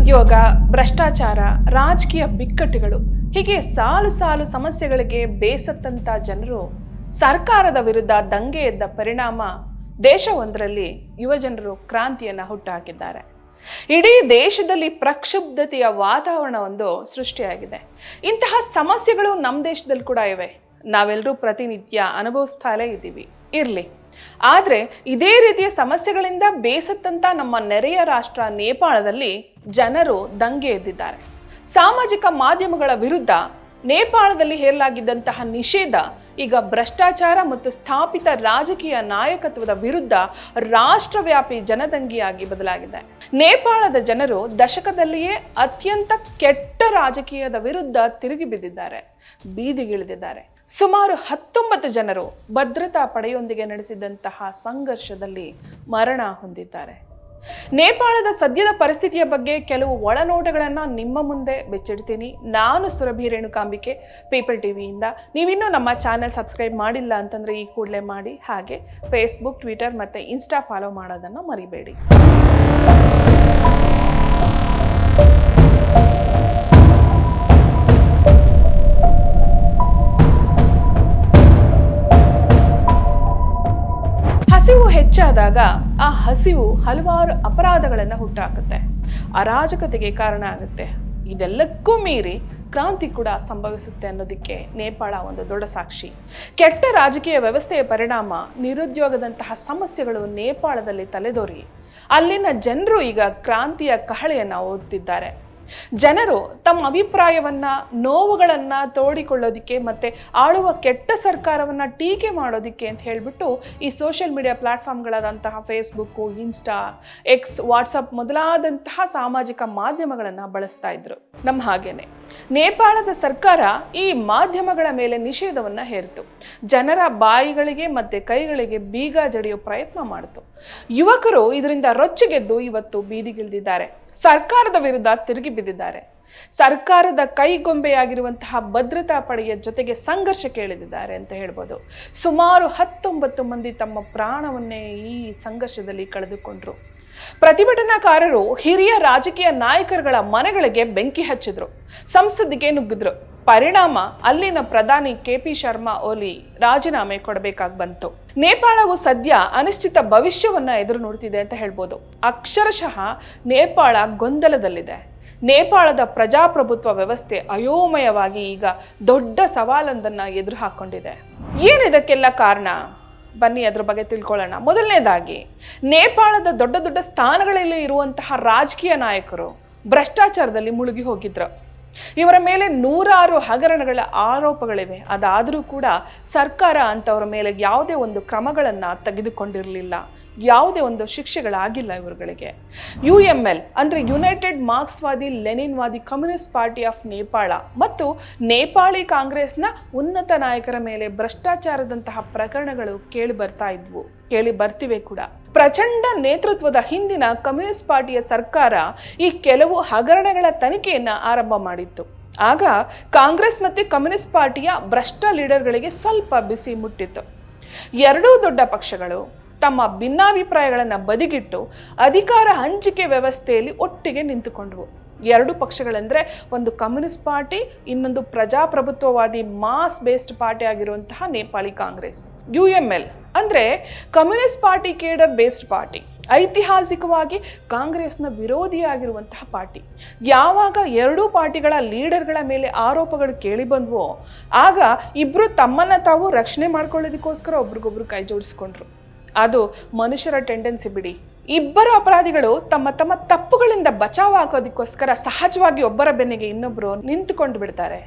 ನಿರುದ್ಯೋಗ ಭ್ರಷ್ಟಾಚಾರ, ರಾಜಕೀಯ ಬಿಕ್ಕಟ್ಟುಗಳು ಹೀಗೆ ಸಾಲು ಸಾಲು ಸಮಸ್ಯೆಗಳಿಗೆ ಬೇಸತ್ತಂತ ಜನರು ಸರ್ಕಾರದ ವಿರುದ್ಧ ದಂಗೆ ಎದ್ದ ಪರಿಣಾಮ ದೇಶವೊಂದರಲ್ಲಿ ಯುವಜನರು ಕ್ರಾಂತಿಯನ್ನು ಹುಟ್ಟುಹಾಕಿದ್ದಾರೆ ಇಡೀ ದೇಶದಲ್ಲಿ ಪ್ರಕ್ಷುಬ್ಧತೆಯ ವಾತಾವರಣ ಒಂದು ಸೃಷ್ಟಿಯಾಗಿದೆ. ಇಂತಹ ಸಮಸ್ಯೆಗಳು ನಮ್ಮ ದೇಶದಲ್ಲಿ ಕೂಡ ಇವೆ. ನಾವೆಲ್ಲರೂ ಪ್ರತಿನಿತ್ಯ ಅನುಭವಿಸ್ತಾಲೇ ಇದ್ದೀವಿ. ಇರಲಿ. ಆದರೆ ಇದೇ ರೀತಿಯ ಸಮಸ್ಯೆಗಳಿಂದ ಬೇಸತ್ತಂತ ನಮ್ಮ ನೆರೆಯ ರಾಷ್ಟ್ರ ನೇಪಾಳದಲ್ಲಿ ಜನರು ದಂಗೆ ಎದ್ದಿದ್ದಾರೆ. ಸಾಮಾಜಿಕ ಮಾಧ್ಯಮಗಳ ವಿರುದ್ಧ ನೇಪಾಳದಲ್ಲಿ ಹೇರಲಾಗಿದ್ದಂತಹ ನಿಷೇಧ, ಈಗ ಭ್ರಷ್ಟಾಚಾರ ಮತ್ತು ಸ್ಥಾಪಿತ ರಾಜಕೀಯ ನಾಯಕತ್ವದ ವಿರುದ್ಧ ರಾಷ್ಟ್ರವ್ಯಾಪಿ ಜನದಂಗಿಯಾಗಿ ಬದಲಾಗಿದೆ. ನೇಪಾಳದ ಜನರು ದಶಕದಲ್ಲಿಯೇ ಅತ್ಯಂತ ಕೆಟ್ಟ ರಾಜಕೀಯದ ವಿರುದ್ಧ ತಿರುಗಿ ಬಿದ್ದಿದ್ದಾರೆ, ಬೀದಿಗಿಳಿದಿದ್ದಾರೆ. ಸುಮಾರು ಹತ್ತೊಂಬತ್ತು ಜನರು ಭದ್ರತಾ ಪಡೆಯೊಂದಿಗೆ ನಡೆಸಿದಂತಹ ಸಂಘರ್ಷದಲ್ಲಿ ಮರಣ ಹೊಂದಿದ್ದಾರೆ. ನೇಪಾಳದ ಸದ್ಯದ ಪರಿಸ್ಥಿತಿಯ ಬಗ್ಗೆ ಕೆಲವು ಒಳನೋಟಗಳನ್ನು ನಿಮ್ಮ ಮುಂದೆ ಬೆಚ್ಚಿಡ್ತೀನಿ. ನಾನು ಸುರಭಿ ರೇಣುಕಾಂಬಿಕೆ ಪೀಪಲ್ ಟಿವಿಯಿಂದ ನೀವಿನ್ನೂ ನಮ್ಮ ಚಾನೆಲ್ ಸಬ್ಸ್ಕ್ರೈಬ್ ಮಾಡಿಲ್ಲ ಅಂತಂದರೆ ಈ ಕೂಡಲೇ ಮಾಡಿ. ಹಾಗೆ ಫೇಸ್ಬುಕ್ ಟ್ವಿಟರ್ ಮತ್ತು ಇನ್ಸ್ಟಾ ಫಾಲೋ ಮಾಡೋದನ್ನು ಮರಿಬೇಡಿ. ಹೆಚ್ಚಾದಾಗ ಆ ಹಸಿವು ಹಲವಾರು ಅಪರಾಧಗಳನ್ನು ಹುಟ್ಟಾಕುತ್ತೆ. ಅರಾಜಕತೆಗೆ ಕಾರಣ ಆಗುತ್ತೆ. ಇದೆಲ್ಲಕ್ಕೂ ಮೀರಿ ಕ್ರಾಂತಿ ಕೂಡ ಸಂಭವಿಸುತ್ತೆ ಅನ್ನೋದಕ್ಕೆ ನೇಪಾಳ ಒಂದು ದೊಡ್ಡ ಸಾಕ್ಷಿ. ಕೆಟ್ಟ ರಾಜಕೀಯ ವ್ಯವಸ್ಥೆಯ ಪರಿಣಾಮ ನಿರುದ್ಯೋಗದಂತಹ ಸಮಸ್ಯೆಗಳು ನೇಪಾಳದಲ್ಲಿ ತಲೆದೋರಿ. ಅಲ್ಲಿನ ಜನರು ಈಗ ಕ್ರಾಂತಿಯ ಕಹಳೆಯನ್ನು ಓದುತ್ತಿದ್ದಾರೆ. ಜನರು ತಮ್ಮ ಅಭಿಪ್ರಾಯವನ್ನ, ನೋವುಗಳನ್ನ ತೋಡಿಕೊಳ್ಳೋದಿಕ್ಕೆ ಮತ್ತೆ ಆಳುವ ಕೆಟ್ಟ ಸರ್ಕಾರವನ್ನ ಟೀಕೆ ಮಾಡೋದಿಕ್ಕೆ ಅಂತ ಹೇಳ್ಬಿಟ್ಟು ಈ ಸೋಷಿಯಲ್ ಮೀಡಿಯಾ ಪ್ಲಾಟ್ಫಾರ್ಮ್ಗಳಾದಂತಹ ಫೇಸ್ಬುಕ್ಕು ಇನ್ಸ್ಟಾ ಎಕ್ಸ್ ವಾಟ್ಸಪ್ ಮೊದಲಾದಂತಹ ಸಾಮಾಜಿಕ ಮಾಧ್ಯಮಗಳನ್ನು ಬಳಸ್ತಾ ಇದ್ರು. ನಮ್ಮ ಹಾಗೇನೆ. ನೇಪಾಳದ ಸರ್ಕಾರ ಈ ಮಾಧ್ಯಮಗಳ ಮೇಲೆ ನಿಷೇಧವನ್ನ ಹೇರಿತು. ಜನರ ಬಾಯಿಗಳಿಗೆ ಮತ್ತೆ ಕೈಗಳಿಗೆ ಬೀಗ ಜಡಿಯೋ ಪ್ರಯತ್ನ ಮಾಡಿತು. ಯುವಕರು ಇದರಿಂದ ರೊಚ್ಚಿಗೆದ್ದು ಇವತ್ತು ಬೀದಿಗಿಳಿದಿದ್ದಾರೆ. ಸರ್ಕಾರದ ವಿರುದ್ಧ ತಿರುಗಿ ಬಿದ್ದಿದ್ದಾರೆ ಸರ್ಕಾರದ ಕೈಗೊಂಬೆಯಾಗಿರುವಂತಹ ಭದ್ರತಾ ಪಡೆಯ ಜೊತೆಗೆ ಸಂಘರ್ಷ ಇಳಿದಿದ್ದಾರೆ ಅಂತ ಹೇಳ್ಬೋದು. ಸುಮಾರು ಹತ್ತೊಂಬತ್ತು ಮಂದಿ ತಮ್ಮ ಪ್ರಾಣವನ್ನೇ ಈ ಸಂಘರ್ಷದಲ್ಲಿ ಕಳೆದುಕೊಂಡ್ರು. ಪ್ರತಿಭಟನಾಕಾರರು ಹಿರಿಯ ರಾಜಕೀಯ ನಾಯಕರುಗಳ ಮನೆಗಳಿಗೆ ಬೆಂಕಿ ಹಚ್ಚಿದ್ರು. ಸಂಸತ್ತಿಗೆ ನುಗ್ಗಿದ್ರು. ಪರಿಣಾಮ ಅಲ್ಲಿನ ಪ್ರಧಾನಿ ಕೆ ಪಿ ಶರ್ಮಾ ಓಲಿ ರಾಜೀನಾಮೆ ಕೊಡಬೇಕಾಗಿ ಬಂತು. ನೇಪಾಳವು ಸದ್ಯ ಅನಿಶ್ಚಿತ ಭವಿಷ್ಯವನ್ನ ಎದುರು ನೋಡ್ತಿದೆ ಅಂತ ಹೇಳ್ಬೋದು. ಅಕ್ಷರಶಃ ನೇಪಾಳ ಗೊಂದಲದಲ್ಲಿದೆ. ನೇಪಾಳದ ಪ್ರಜಾಪ್ರಭುತ್ವ ವ್ಯವಸ್ಥೆ ಅಯೋಮಯವಾಗಿ ಈಗ ದೊಡ್ಡ ಸವಾಲೊಂದನ್ನ ಎದುರು ಹಾಕೊಂಡಿದೆ ಏನಿದಕ್ಕೆಲ್ಲ ಕಾರಣ? ಬನ್ನಿ, ಅದ್ರ ಬಗ್ಗೆ ತಿಳ್ಕೊಳ್ಳೋಣ. ಮೊದಲನೇದಾಗಿ, ನೇಪಾಳದ ದೊಡ್ಡ ದೊಡ್ಡ ಸ್ಥಾನಗಳಲ್ಲಿ ಇರುವಂತಹ ರಾಜಕೀಯ ನಾಯಕರು ಭ್ರಷ್ಟಾಚಾರದಲ್ಲಿ ಮುಳುಗಿ ಹೋಗಿದ್ರು. ಇವರ ಮೇಲೆ ನೂರಾರು ಹಗರಣಗಳ ಆರೋಪಗಳಿವೆ. ಅದಾದರೂ ಕೂಡ ಸರ್ಕಾರ ಅಂತವರ ಮೇಲೆ ಯಾವುದೇ ಒಂದು ಕ್ರಮಗಳನ್ನು ತೆಗೆದುಕೊಂಡಿರಲಿಲ್ಲ. ಯಾವುದೇ ಒಂದು ಶಿಕ್ಷೆಗಳಾಗಿಲ್ಲ ಇವರುಗಳಿಗೆ. ಯು ಎಂ ಎಲ್ ಅಂದರೆ ಯುನೈಟೆಡ್ ಮಾರ್ಕ್ಸ್ವಾದಿ ಲೆನಿನ್ವಾದಿ ಕಮ್ಯುನಿಸ್ಟ್ ಪಾರ್ಟಿ ಆಫ್ ನೇಪಾಳ ಮತ್ತು ನೇಪಾಳಿ ಕಾಂಗ್ರೆಸ್ನ ಉನ್ನತ ನಾಯಕರ ಮೇಲೆ ಭ್ರಷ್ಟಾಚಾರದಂತಹ ಪ್ರಕರಣಗಳು ಕೇಳಿ ಬರ್ತಾ ಇದ್ವು, ಕೇಳಿ ಬರ್ತಿವೆ ಕೂಡ. ಪ್ರಚಂಡ ನೇತೃತ್ವದ ಹಿಂದಿನ ಕಮ್ಯುನಿಸ್ಟ್ ಪಾರ್ಟಿಯ ಸರ್ಕಾರ ಈ ಕೆಲವು ಹಗರಣಗಳ ತನಿಖೆಯನ್ನು ಆರಂಭ ಮಾಡಿತ್ತು. ಆಗ ಕಾಂಗ್ರೆಸ್ ಮತ್ತು ಕಮ್ಯುನಿಸ್ಟ್ ಪಾರ್ಟಿಯ ಭ್ರಷ್ಟ ಲೀಡರ್ಗಳಿಗೆ ಸ್ವಲ್ಪ ಬಿಸಿ ಮುಟ್ಟಿತ್ತು. ಎರಡೂ ದೊಡ್ಡ ಪಕ್ಷಗಳು ತಮ್ಮ ಭಿನ್ನಾಭಿಪ್ರಾಯಗಳನ್ನು ಬದಿಗಿಟ್ಟು ಅಧಿಕಾರ ಹಂಚಿಕೆ ವ್ಯವಸ್ಥೆಯಲ್ಲಿ ಒಟ್ಟಿಗೆ ನಿಂತುಕೊಂಡವು ಎರಡು ಪಕ್ಷಗಳೆಂದರೆ ಒಂದು ಕಮ್ಯುನಿಸ್ಟ್ ಪಾರ್ಟಿ, ಇನ್ನೊಂದು ಪ್ರಜಾಪ್ರಭುತ್ವವಾದಿ ಮಾಸ್ ಬೇಸ್ಡ್ ಪಾರ್ಟಿ ಆಗಿರುವಂತಹ Nepali Congress, U M L. ಅಂದರೆ communist party cadre based party, ಐತಿಹಾಸಿಕವಾಗಿ ಕಾಂಗ್ರೆಸ್ನ ವಿರೋಧಿಯಾಗಿರುವಂತಹ ಪಾರ್ಟಿ. ಯಾವಾಗ ಎರಡೂ ಪಾರ್ಟಿಗಳ ಲೀಡರ್ಗಳ ಮೇಲೆ ಆರೋಪಗಳು ಕೇಳಿ ಬಂದವೋ, ಆಗ ಇಬ್ಬರು ತಮ್ಮನ್ನು ತಾವು ರಕ್ಷಣೆ ಮಾಡ್ಕೊಳ್ಳೋದಕ್ಕೋಸ್ಕರ ಒಬ್ರಿಗೊಬ್ರು ಕೈ ಜೋಡಿಸ್ಕೊಂಡ್ರು. ಅದು ಮನುಷ್ಯರ ಟೆಂಡೆನ್ಸಿ ಬಿಡಿ. ಇಬ್ಬರು ಅಪರಾಧಿಗಳು ತಮ್ಮ ತಮ್ಮ ತಪ್ಪುಗಳಿಂದ ಬಚಾವ್ ಹಾಕೋದಕ್ಕೋಸ್ಕರ ಸಹಜವಾಗಿ ಒಬ್ಬರ ಬೆನ್ನಿಗೆ ಇನ್ನೊಬ್ಬರು ನಿಂತುಕೊಂಡು ಬಿಡ್ತಾರೆ.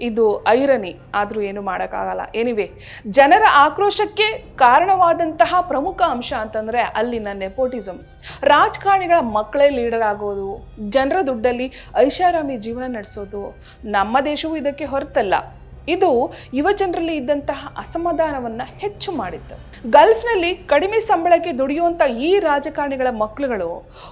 ಇದು ಐರನಿ, ಆದರೂ ಏನು ಮಾಡೋಕ್ಕಾಗಲ್ಲ. ಎನಿವೆ ಜನರ ಆಕ್ರೋಶಕ್ಕೆ ಕಾರಣವಾದಂತಹ ಪ್ರಮುಖ ಅಂಶ ಅಂತಂದರೆ ಅಲ್ಲಿನ ನೆಪೋಟಿಸಮ್ ರಾಜಕಾರಣಿಗಳ ಮಕ್ಕಳೇ ಲೀಡರ್ ಆಗೋದು, ಜನರ ದುಡ್ಡಲ್ಲಿ ಐಷಾರಾಮಿ ಜೀವನ ನಡೆಸೋದು, ನಮ್ಮ ದೇಶವೂ ಇದಕ್ಕೆ ಹೊರತಲ್ಲ. ಇದು ಯುವ ಜನರಲ್ಲಿ ಇದ್ದಂತಹ ಅಸಮಾಧಾನವನ್ನ ಹೆಚ್ಚು ಮಾಡಿತ್ತು. ಗಲ್ಫ್ನಲ್ಲಿ ಕಡಿಮೆ ಸಂಬಳಕ್ಕೆ ದುಡಿಯುವಂಥ ಈ ರಾಜಕಾರಣಿಗಳ ಮಕ್ಕಳುಗಳು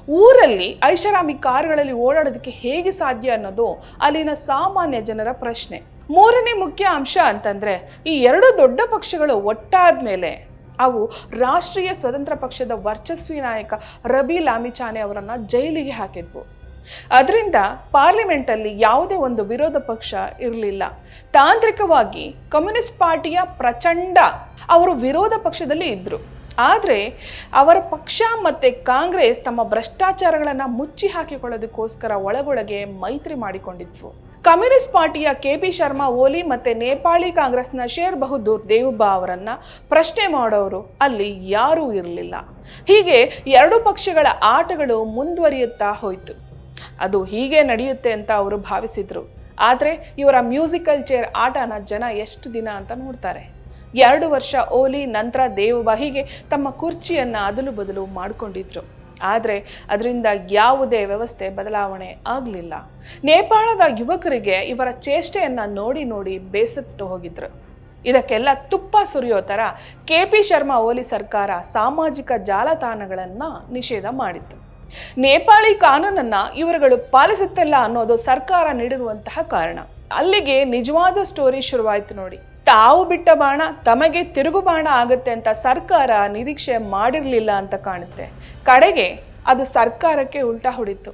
ಊರಲ್ಲಿ ಐಷಾರಾಮಿ ಕಾರುಗಳಲ್ಲಿ ಓಡಾಡೋದಕ್ಕೆ ಹೇಗೆ ಸಾಧ್ಯ ಅನ್ನೋದು ಅಲ್ಲಿನ ಸಾಮಾನ್ಯ ಜನರ ಪ್ರಶ್ನೆ. ಮೂರನೇ ಮುಖ್ಯ ಅಂಶ ಅಂತಂದ್ರೆ ಈ ಎರಡು ದೊಡ್ಡ ಪಕ್ಷಗಳು ಒಟ್ಟಾದ ಮೇಲೆ ಅವು ರಾಷ್ಟ್ರೀಯ ಸ್ವತಂತ್ರ ಪಕ್ಷದ ವರ್ಚಸ್ವಿ ನಾಯಕ ರಬಿ ಲಾಮಿಚಾನೆ ಅವರನ್ನು ಜೈಲಿಗೆ ಹಾಕಿದ್ವು. ಅದರಿಂದ ಪಾರ್ಲಿಮೆಂಟಲ್ಲಿ ಯಾವುದೇ ಒಂದು ವಿರೋಧ ಪಕ್ಷ ಇರಲಿಲ್ಲ. ತಾಂತ್ರಿಕವಾಗಿ ಕಮ್ಯುನಿಸ್ಟ್ ಪಾರ್ಟಿಯ ಪ್ರಚಂಡ ಅವರು ವಿರೋಧ ಪಕ್ಷದಲ್ಲಿ ಇದ್ದರು ಆದರೆ ಅವರ ಪಕ್ಷ ಮತ್ತು ಕಾಂಗ್ರೆಸ್ ತಮ್ಮ ಭ್ರಷ್ಟಾಚಾರಗಳನ್ನು ಮುಚ್ಚಿ ಹಾಕಿಕೊಳ್ಳೋದಕ್ಕೋಸ್ಕರ ಒಳಗೊಳಗೆ ಮೈತ್ರಿ ಮಾಡಿಕೊಂಡಿದ್ವು. ಕಮ್ಯುನಿಸ್ಟ್ ಪಾರ್ಟಿಯ ಕೆ ಪಿ ಶರ್ಮಾ, ಓಲಿ ಮತ್ತು ನೇಪಾಳಿ ಕಾಂಗ್ರೆಸ್ನ ಶೇರ್ ಬಹದ್ದೂರ್ ದೇವುಬಾ ಅವರನ್ನು ಪ್ರಶ್ನೆ ಮಾಡೋರು ಅಲ್ಲಿ ಯಾರೂ ಇರಲಿಲ್ಲ. ಹೀಗೆ ಎರಡು ಪಕ್ಷಗಳ ಆಟಗಳು ಮುಂದುವರಿಯುತ್ತಾ ಹೋಯಿತು. ಅದು ಹೀಗೆ ನಡೆಯುತ್ತೆ ಅಂತ ಅವರು ಭಾವಿಸಿದ್ರು. ಆದರೆ ಇವರ ಮ್ಯೂಸಿಕಲ್ ಚೇರ್ ಆಟನ ಜನ ಎಷ್ಟು ದಿನ ಅಂತ ನೋಡ್ತಾರೆ. ಎರಡು ವರ್ಷ ಓಲಿ, ನಂತರ ದೇವಬಾಹಿಗೆ ತಮ್ಮ ಕುರ್ಚಿಯನ್ನು ಅದಲು ಬದಲು ಮಾಡಿಕೊಂಡಿದ್ರು. ಆದರೆ ಅದರಿಂದ ಯಾವುದೇ ವ್ಯವಸ್ಥೆ ಬದಲಾವಣೆ ಆಗಲಿಲ್ಲ. ನೇಪಾಳದ ಯುವಕರಿಗೆ ಇವರ ಚೇಷ್ಟೆಯನ್ನು ನೋಡಿ ನೋಡಿ ಬೇಸತ್ತು ಹೋಗಿದ್ರು. ಇದಕ್ಕೆಲ್ಲ ತುಪ್ಪ ಸುರಿಯೋ ಥರ ಕೆ ಪಿ ಶರ್ಮಾ ಓಲಿ ಸರ್ಕಾರ ಸಾಮಾಜಿಕ ಜಾಲತಾಣಗಳನ್ನು ನಿಷೇಧ ಮಾಡಿತ್ತು. ನೇಪಾಳಿ ಕಾನೂನನ್ನ ಇವರುಗಳು ಪಾಲಿಸುತ್ತಿಲ್ಲ ಅನ್ನೋದು ಸರ್ಕಾರ ನೀಡಿರುವಂತಹ ಕಾರಣ. ಅಲ್ಲಿಗೆ ನಿಜವಾದ ಸ್ಟೋರಿ ಶುರುವಾಯಿತು ನೋಡಿ. ತಾವು ಬಿಟ್ಟ ಬಾಣ ತಮಗೆ ತಿರುಗು ಬಾಣ ಆಗುತ್ತೆ ಅಂತ ಸರ್ಕಾರ ನಿರೀಕ್ಷೆ ಮಾಡಿರಲಿಲ್ಲ ಅಂತ ಕಾಣುತ್ತೆ. ಕಡೆಗೆ ಅದು ಸರ್ಕಾರಕ್ಕೆ ಉಲ್ಟಾ ಹೊಡಿತು.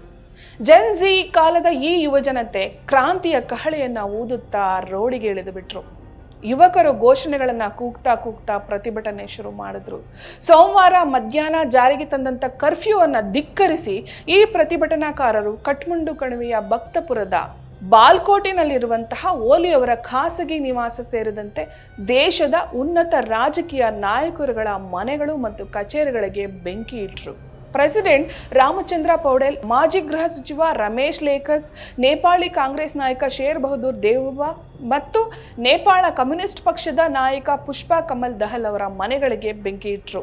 ಜೆನ್ಜಿ ಕಾಲದ ಈ ಯುವಜನತೆ ಕ್ರಾಂತಿಯ ಕಹಳೆಯನ್ನು ಊದುತ್ತಾ ರೋಡಿಗೆ ಇಳಿದು ಬಿಟ್ರು. ಯುವಕರು ಘೋಷಣೆಗಳನ್ನು ಕೂಗ್ತಾ ಕೂಗ್ತಾ ಪ್ರತಿಭಟನೆ ಶುರು ಮಾಡಿದ್ರು. ಸೋಮವಾರ ಮಧ್ಯಾಹ್ನ ಜಾರಿಗೆ ತಂದಂಥ ಕರ್ಫ್ಯೂವನ್ನು ಧಿಕ್ಕರಿಸಿ ಈ ಪ್ರತಿಭಟನಾಕಾರರು ಕಟ್ಮಂಡು ಕಣಿವೆಯ ಭಕ್ತಪುರದ ಬಾಲ್ಕೋಟಿನಲ್ಲಿರುವಂತಹ ಓಲಿಯವರ ಖಾಸಗಿ ನಿವಾಸ ಸೇರಿದಂತೆ ದೇಶದ ಉನ್ನತ ರಾಜಕೀಯ ನಾಯಕರುಗಳ ಮನೆಗಳು ಮತ್ತು ಕಚೇರಿಗಳಿಗೆ ಬೆಂಕಿ ಇಟ್ಟರು ಪ್ರೆಸಿಡೆಂಟ್ ರಾಮಚಂದ್ರ ಪೌಡೆಲ್, ಮಾಜಿ ಗೃಹ ಸಚಿವ ರಮೇಶ್ ಲೇಖಕ್, ನೇಪಾಳಿ ಕಾಂಗ್ರೆಸ್ ನಾಯಕ ಶೇರ್ ಬಹದ್ದೂರ್ ದೇವುಬಾ ಮತ್ತು ನೇಪಾಳ ಕಮ್ಯುನಿಸ್ಟ್ ಪಕ್ಷದ ನಾಯಕ ಪುಷ್ಪಾ ಕಮಲ್ ದಹಲ್ ಅವರ ಮನೆಗಳಿಗೆ ಬೆಂಕಿ ಇಟ್ಟರು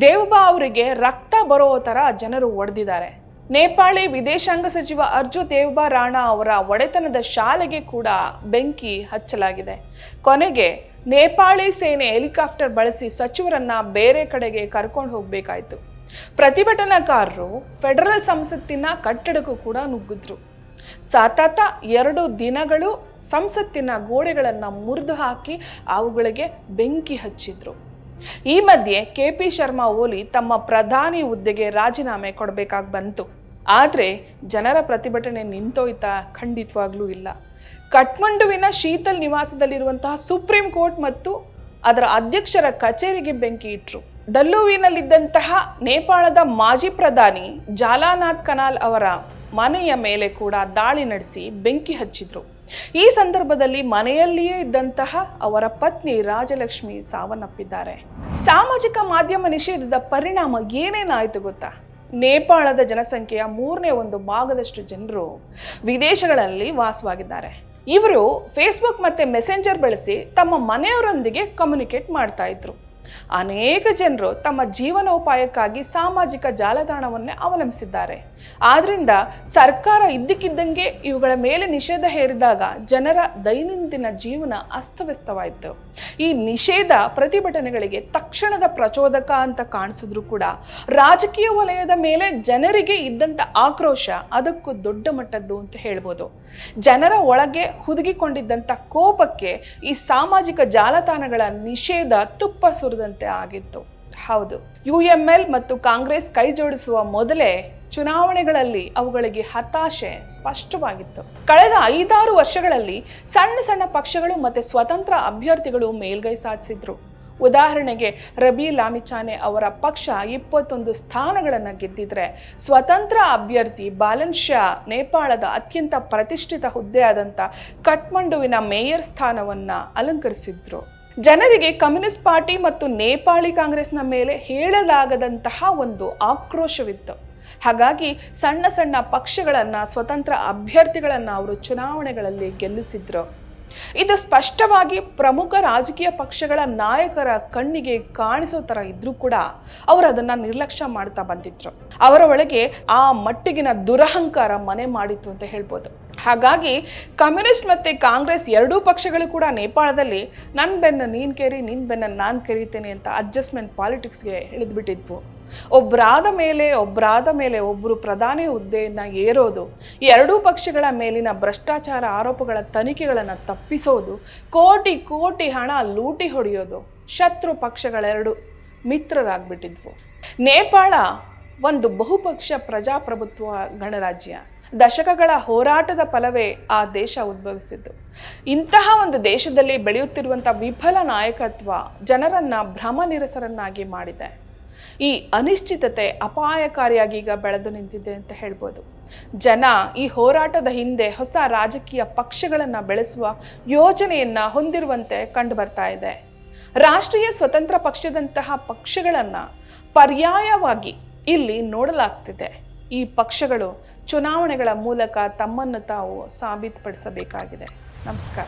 ದೇವಬಾ ಅವರಿಗೆ ರಕ್ತ ಬರೋ ಥರ ಜನರು ಒಡೆದಿದ್ದಾರೆ. ನೇಪಾಳಿ ವಿದೇಶಾಂಗ ಸಚಿವ ಅರ್ಜು ದೇವಬಾ ರಾಣಾ ಅವರ ಒಡೆತನದ ಶಾಲೆಗೆ ಕೂಡ ಬೆಂಕಿ ಹಚ್ಚಲಾಗಿದೆ. ಕೊನೆಗೆ ನೇಪಾಳಿ ಸೇನೆ ಹೆಲಿಕಾಪ್ಟರ್ ಬಳಸಿ ಸಚಿವರನ್ನ ಬೇರೆ ಕಡೆಗೆ ಕರ್ಕೊಂಡು ಹೋಗಬೇಕಾಯಿತು. ಪ್ರತಿಭಟನಾಕಾರರು ಫೆಡರಲ್ ಸಂಸತ್ತಿನ ಕಟ್ಟಡಕ್ಕೂ ಕೂಡ ನುಗ್ಗಿದ್ರು. ಸತತ ಎರಡು ದಿನಗಳು ಸಂಸತ್ತಿನ ಗೋಡೆಗಳನ್ನು ಮುರಿದು ಹಾಕಿ ಅವುಗಳಿಗೆ ಬೆಂಕಿ ಹಚ್ಚಿದ್ರು. ಈ ಮಧ್ಯೆ ಕೆ ಪಿ ಶರ್ಮಾ ಓಲಿ ತಮ್ಮ ಪ್ರಧಾನಿ ಹುದ್ದೆಗೆ ರಾಜೀನಾಮೆ ಕೊಡಬೇಕಾಗಿ ಬಂತು. ಆದರೆ ಜನರ ಪ್ರತಿಭಟನೆ ನಿಂತೋಯ್ತಾ ಖಂಡಿತವಾಗ್ಲೂ ಇಲ್ಲ. ಕಠ್ಮಂಡುವಿನ ಶೀತಲ್ ನಿವಾಸದಲ್ಲಿರುವಂತಹ ಸುಪ್ರೀಂ ಕೋರ್ಟ್ ಮತ್ತು ಅದರ ಅಧ್ಯಕ್ಷರ ಕಚೇರಿಗೆ ಬೆಂಕಿ ಇಟ್ರು. ಡಲ್ಲುವಿನಲ್ಲಿದ್ದಂತಹ ನೇಪಾಳದ ಮಾಜಿ ಪ್ರಧಾನಿ ಜಾಲಾನಾಥ್ ಕನಾಲ್ ಅವರ ಮನೆಯ ಮೇಲೆ ಕೂಡ ದಾಳಿ ನಡೆಸಿ ಬೆಂಕಿ ಹಚ್ಚಿದ್ರು. ಈ ಸಂದರ್ಭದಲ್ಲಿ ಮನೆಯಲ್ಲಿಯೇ ಇದ್ದಂತಹ ಅವರ ಪತ್ನಿ ರಾಜಲಕ್ಷ್ಮಿ ಸಾವನ್ನಪ್ಪಿದ್ದಾರೆ. ಸಾಮಾಜಿಕ ಮಾಧ್ಯಮ ನಿಷೇಧದ ಪರಿಣಾಮ ಏನೇನಾಯಿತು ಗೊತ್ತಾ? ನೇಪಾಳದ ಜನಸಂಖ್ಯೆಯ ಮೂರನೇ ಒಂದು ಭಾಗದಷ್ಟು ಜನರು ವಿದೇಶಗಳಲ್ಲಿ ವಾಸವಾಗಿದ್ದಾರೆ. ಇವರು ಫೇಸ್ಬುಕ್ ಮತ್ತು ಮೆಸೆಂಜರ್ ಬಳಸಿ ತಮ್ಮ ಮನೆಯವರೊಂದಿಗೆ ಕಮ್ಯುನಿಕೇಟ್ ಮಾಡ್ತಾ ಇದ್ರು. ಅನೇಕ ಜನರು ತಮ್ಮ ಜೀವನೋಪಾಯಕ್ಕಾಗಿ ಸಾಮಾಜಿಕ ಜಾಲತಾಣವನ್ನೇ ಅವಲಂಬಿಸಿದ್ದಾರೆ. ಆದ್ರಿಂದ ಸರ್ಕಾರ ಇದ್ದಕ್ಕಿದ್ದಂಗೆ ಇವುಗಳ ಮೇಲೆ ನಿಷೇಧ ಹೇರಿದಾಗ ಜನರ ದೈನಂದಿನ ಜೀವನ ಅಸ್ತವ್ಯಸ್ತವಾಯಿತು. ಈ ನಿಷೇಧ ಪ್ರತಿಭಟನೆಗಳಿಗೆ ತಕ್ಷಣದ ಪ್ರಚೋದಕ ಅಂತ ಕಾಣಿಸಿದ್ರು ಕೂಡ ರಾಜಕೀಯ ವಲಯದ ಮೇಲೆ ಜನರಿಗೆ ಇದ್ದಂಥ ಆಕ್ರೋಶ ಅದಕ್ಕೂ ದೊಡ್ಡ ಮಟ್ಟದ್ದು ಅಂತ ಹೇಳ್ಬೋದು. ಜನರ ಒಳಗೆ ಹುದುಗಿಕೊಂಡಿದ್ದಂಥ ಕೋಪಕ್ಕೆ ಈ ಸಾಮಾಜಿಕ ಜಾಲತಾಣಗಳ ನಿಷೇಧ ತುಪ್ಪ ಸುರಿದಂತೆ ಆಗಿತ್ತು. ಹೌದು ಯು ಎಂ ಎಲ್ ಮತ್ತು ಕಾಂಗ್ರೆಸ್ ಕೈ ಜೋಡಿಸುವ ಮೊದಲೇ ಚುನಾವಣೆಗಳಲ್ಲಿ ಅವುಗಳಿಗೆ ಹತಾಶೆ ಸ್ಪಷ್ಟವಾಗಿತ್ತು. ಕಳೆದ ಐದಾರು ವರ್ಷಗಳಲ್ಲಿ ಸಣ್ಣ ಸಣ್ಣ ಪಕ್ಷಗಳು ಮತ್ತು ಸ್ವತಂತ್ರ ಅಭ್ಯರ್ಥಿಗಳು ಮೇಲ್ಗೈ ಸಾಧಿಸಿದ್ರು. ಉದಾಹರಣೆಗೆ ರಬಿ ಲಾಮಿಚಾನೆ ಅವರ ಪಕ್ಷ ಇಪ್ಪತ್ತೊಂದು ಸ್ಥಾನಗಳನ್ನು ಗೆದ್ದಿದ್ರೆ ಸ್ವತಂತ್ರ ಅಭ್ಯರ್ಥಿ ಬಾಲನ್ ಶಾ ನೇಪಾಳದ ಅತ್ಯಂತ ಪ್ರತಿಷ್ಠಿತ ಹುದ್ದೆಯಾದಂಥ ಕಠ್ಮಂಡುವಿನ ಮೇಯರ್ ಸ್ಥಾನವನ್ನು ಅಲಂಕರಿಸಿದ್ರು. ಜನರಿಗೆ ಕಮ್ಯುನಿಸ್ಟ್ ಪಾರ್ಟಿ ಮತ್ತು ನೇಪಾಳಿ ಕಾಂಗ್ರೆಸ್ನ ಮೇಲೆ ಹೇಳಲಾಗದಂತಹ ಒಂದು ಆಕ್ರೋಶವಿತ್ತು. ಹಾಗಾಗಿ ಸಣ್ಣ ಸಣ್ಣ ಪಕ್ಷಗಳನ್ನು, ಸ್ವತಂತ್ರ ಅಭ್ಯರ್ಥಿಗಳನ್ನು ಅವರು ಚುನಾವಣೆಗಳಲ್ಲಿ ಗೆಲ್ಲಿಸಿದ್ರು. ಇದು ಸ್ಪಷ್ಟವಾಗಿ ಪ್ರಮುಖ ರಾಜಕೀಯ ಪಕ್ಷಗಳ ನಾಯಕರ ಕಣ್ಣಿಗೆ ಕಾಣಿಸೋ ಥರ ಇದ್ರೂ ಕೂಡ ಅವರು ಅದನ್ನು ನಿರ್ಲಕ್ಷ್ಯ ಮಾಡ್ತಾ ಬಂದಿದ್ರು. ಅವರ ಒಳಗೆ ಆ ಮಟ್ಟಿಗಿನ ದುರಹಂಕಾರ ಮನೆ ಮಾಡಿತ್ತು ಅಂತ ಹೇಳ್ಬೋದು. ಹಾಗಾಗಿ ಕಮ್ಯುನಿಸ್ಟ್ ಮತ್ತು ಕಾಂಗ್ರೆಸ್ ಎರಡೂ ಪಕ್ಷಗಳು ಕೂಡ ನೇಪಾಳದಲ್ಲಿ ನನ್ನ ಬೆನ್ನ ನೀನು ಕೇರಿ ನಿನ್ನ ಬೆನ್ನ ನಾನು ಕರೀತೇನೆ ಅಂತ ಅಡ್ಜಸ್ಟ್ಮೆಂಟ್ ಪಾಲಿಟಿಕ್ಸ್ಗೆ ಇಳಿದ್ಬಿಟ್ಟಿದ್ವು ಒಬ್ಬರಾದ ಮೇಲೆ ಒಬ್ಬರಾದ ಮೇಲೆ ಒಬ್ಬರು ಪ್ರಧಾನಿ ಹುದ್ದೆಯನ್ನು ಏರೋದು, ಎರಡೂ ಪಕ್ಷಗಳ ಮೇಲಿನ ಭ್ರಷ್ಟಾಚಾರ ಆರೋಪಗಳ ತನಿಖೆಗಳನ್ನು ತಪ್ಪಿಸೋದು, ಕೋಟಿ ಕೋಟಿ ಹಣ ಲೂಟಿ ಹೊಡೆಯೋದು ಶತ್ರು ಪಕ್ಷಗಳೆರಡು ಮಿತ್ರರಾಗ್ಬಿಟ್ಟಿದ್ವು. ನೇಪಾಳ ಒಂದು ಬಹುಪಕ್ಷ ಪ್ರಜಾಪ್ರಭುತ್ವ ಗಣರಾಜ್ಯ. ದಶಕಗಳ ಹೋರಾಟದ ಫಲವೇ ಆ ದೇಶ ಉದ್ಭವಿಸಿದ್ದು. ಇಂತಹ ಒಂದು ದೇಶದಲ್ಲಿ ಬೆಳೆಯುತ್ತಿರುವಂಥ ವಿಫಲ ನಾಯಕತ್ವ ಜನರನ್ನ ಭ್ರಮನಿರಸರನ್ನಾಗಿ ಮಾಡಿದೆ. ಈ ಅನಿಶ್ಚಿತತೆ ಅಪಾಯಕಾರಿಯಾಗಿ ಈಗ ಬೆಳೆದು ನಿಂತಿದೆ ಅಂತ ಹೇಳ್ಬೋದು. ಜನ ಈ ಹೋರಾಟದ ಹಿಂದೆ ಹೊಸ ರಾಜಕೀಯ ಪಕ್ಷಗಳನ್ನು ಬೆಳೆಸುವ ಯೋಜನೆಯನ್ನ ಹೊಂದಿರುವಂತೆ ಕಂಡು ಬರ್ತಾ ಇದೆ. ರಾಷ್ಟ್ರೀಯ ಸ್ವತಂತ್ರ ಪಕ್ಷದಂತಹ ಪಕ್ಷಗಳನ್ನು ಪರ್ಯಾಯವಾಗಿ ಇಲ್ಲಿ ನೋಡಲಾಗ್ತಿದೆ. ಈ ಪಕ್ಷಗಳು ಚುನಾವಣೆಗಳ ಮೂಲಕ ತಮ್ಮನ್ನು ತಾವು ಸಾಬೀತುಪಡಿಸಬೇಕಾಗಿದೆ. ನಮಸ್ಕಾರ.